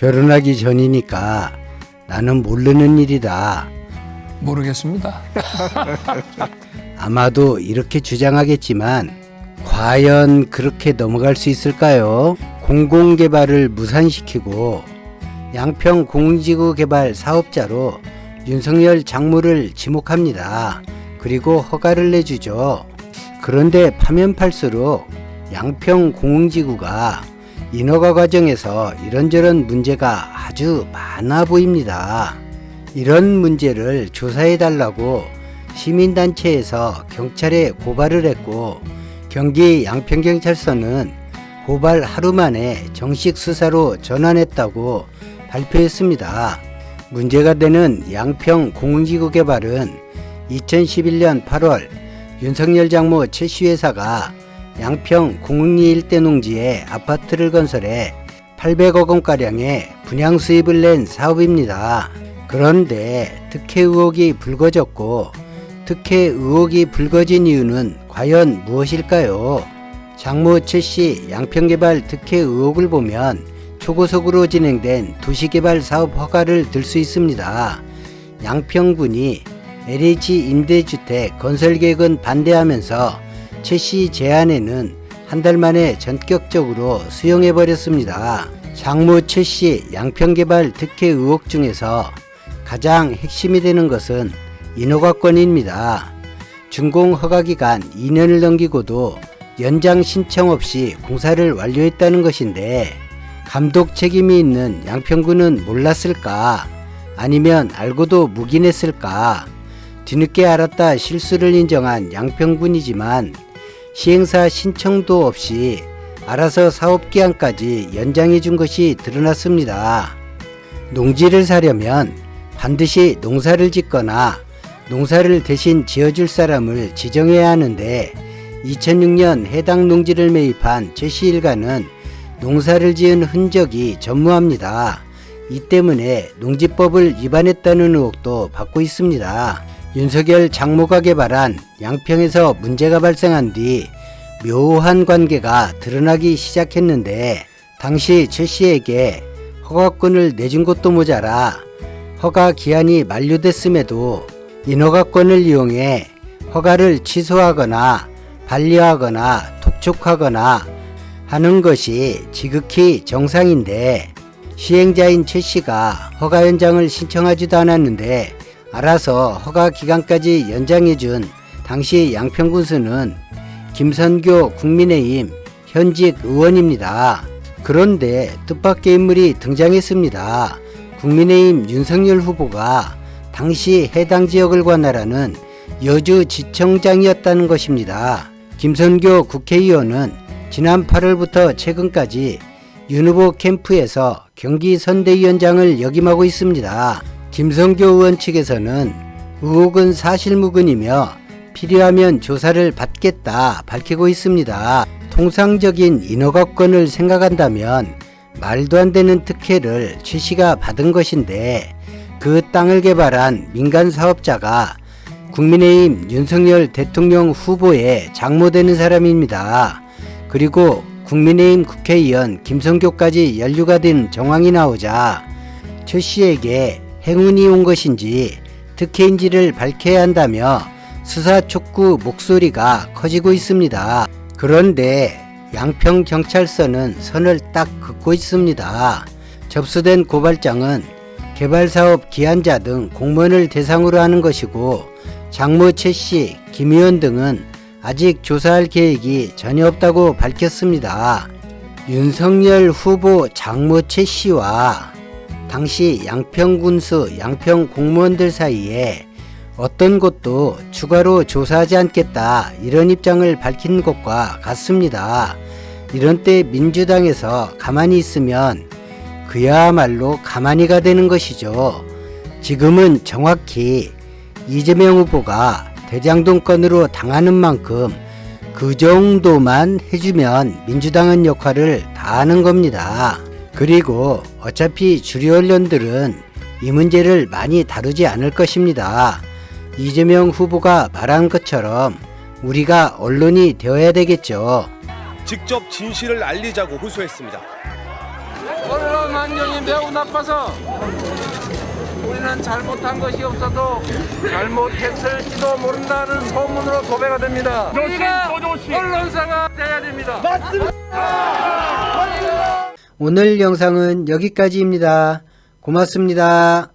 결혼하기 전이니까 나는 모르는 일이다. 모르겠습니다. 아마도 이렇게 주장하겠지만 과연 그렇게 넘어갈 수 있을까요? 공공개발을 무산시키고 양평 공지구 개발 사업자로 윤석열 장모를 지목합니다. 그리고 허가를 내주죠. 그런데 파면 팔수록 양평 공지구가 인허가 과정에서 이런저런 문제가 아주 많아 보입니다. 이런 문제를 조사해 달라고 시민단체에서 경찰에 고발을 했고 경기 양평경찰서는 고발 하루 만에 정식 수사로 전환했다고 발표했습니다. 문제가 되는 양평 공지구 개발은 2011년 8월 윤석열 장모 최씨 회사가 양평 공릉리 일대 농지에 아파트를 건설해 800억 원가량의 분양 수입을 낸 사업입니다. 그런데 특혜 의혹이 불거졌고 특혜 의혹이 불거진 이유는 과연 무엇일까요? 장모 최씨 양평개발 특혜 의혹을 보면 초고속으로 진행된 도시개발 사업 허가를 들 수 있습니다. 양평군이 LH 임대주택 건설 계획은 반대하면서 최씨 제안에는 한 달 만에 전격적으로 수용해 버렸습니다. 장모 최씨 양평개발 특혜 의혹 중에서 가장 핵심이 되는 것은 인허가권입니다. 준공 허가 기간 2년을 넘기고도 연장 신청 없이 공사를 완료했다는 것인데 감독 책임이 있는 양평군은 몰랐을까? 아니면 알고도 묵인했을까? 뒤늦게 알았다 실수를 인정한 양평군이지만 시행사 신청도 없이 알아서 사업 기한까지 연장해 준 것이 드러났습니다. 농지를 사려면 반드시 농사를 짓거나 농사를 대신 지어줄 사람을 지정해야 하는데 2006년 해당 농지를 매입한 최씨 일가는 농사를 지은 흔적이 전무합니다. 이 때문에 농지법을 위반했다는 의혹도 받고 있습니다. 윤석열 장모가 개발한 양평에서 문제가 발생한 뒤 묘한 관계가 드러나기 시작했는데 당시 최 씨에게 허가권을 내준 것도 모자라 허가 기한이 만료됐음에도 인허가권을 이용해 허가를 취소하거나 반려하거나 독촉하거나 하는 것이 지극히 정상인데 시행자인 최 씨가 허가 연장을 신청하지도 않았는데 알아서 허가 기간까지 연장해준 당시 양평군수는 김선교 국민의힘 현직 의원입니다. 그런데 뜻밖의 인물이 등장했습니다. 국민의힘 윤석열 후보가 당시 해당 지역을 관할하는 여주 지청장이었다는 것입니다. 김선교 국회의원은 지난 8월부터 최근까지 윤 후보 캠프에서 경기 선대위원장을 역임하고 있습니다. 김성교 의원 측에서는 의혹은 사실무근이며 필요하면 조사를 받겠다 밝히고 있습니다. 통상적인 인허가권을 생각한다면 말도 안 되는 특혜를 최 씨가 받은 것인데 그 땅을 개발한 민간 사업자가 국민의힘 윤석열 대통령 후보에 장모되는 사람입니다. 그리고 국민의힘 국회의원 김성교까지 연루가 된 정황이 나오자 최 씨에게 행운이 온 것인지 특혜인지를 밝혀야 한다며 수사 촉구 목소리가 커지고 있습니다. 그런데 양평 경찰서는 선을 딱 긋고 있습니다. 접수된 고발장은 개발사업 기한자 등 공무원을 대상으로 하는 것이고 장모 최 씨, 김 의원 등은 아직 조사할 계획이 전혀 없다고 밝혔습니다. 윤석열 후보 장모 최 씨와 당시 양평군수 양평 공무원들 사이에 어떤 것도 추가로 조사하지 않겠다 이런 입장을 밝힌 것과 같습니다. 이런 때 민주당에서 가만히 있으면 그야말로 가만히가 되는 것이죠. 지금은 정확히 이재명 후보가 대장동 건으로 당하는 만큼 그 정도만 해주면 민주당은 역할을 다 하는 겁니다. 그리고 어차피 주류 언론들은 이 문제를 많이 다루지 않을 것입니다. 이재명 후보가 말한 것처럼 우리가 언론이 되어야 되겠죠. 직접 진실을 알리자고 호소했습니다. 언론 환경이 매우 나빠서 우리는 잘못한 것이 없어도 잘못했을지도 모른다는 소문으로 도배가 됩니다. 우리가 언론사가 돼야 됩니다. 맞습니다. 맞습니다. 오늘 영상은 여기까지입니다. 고맙습니다.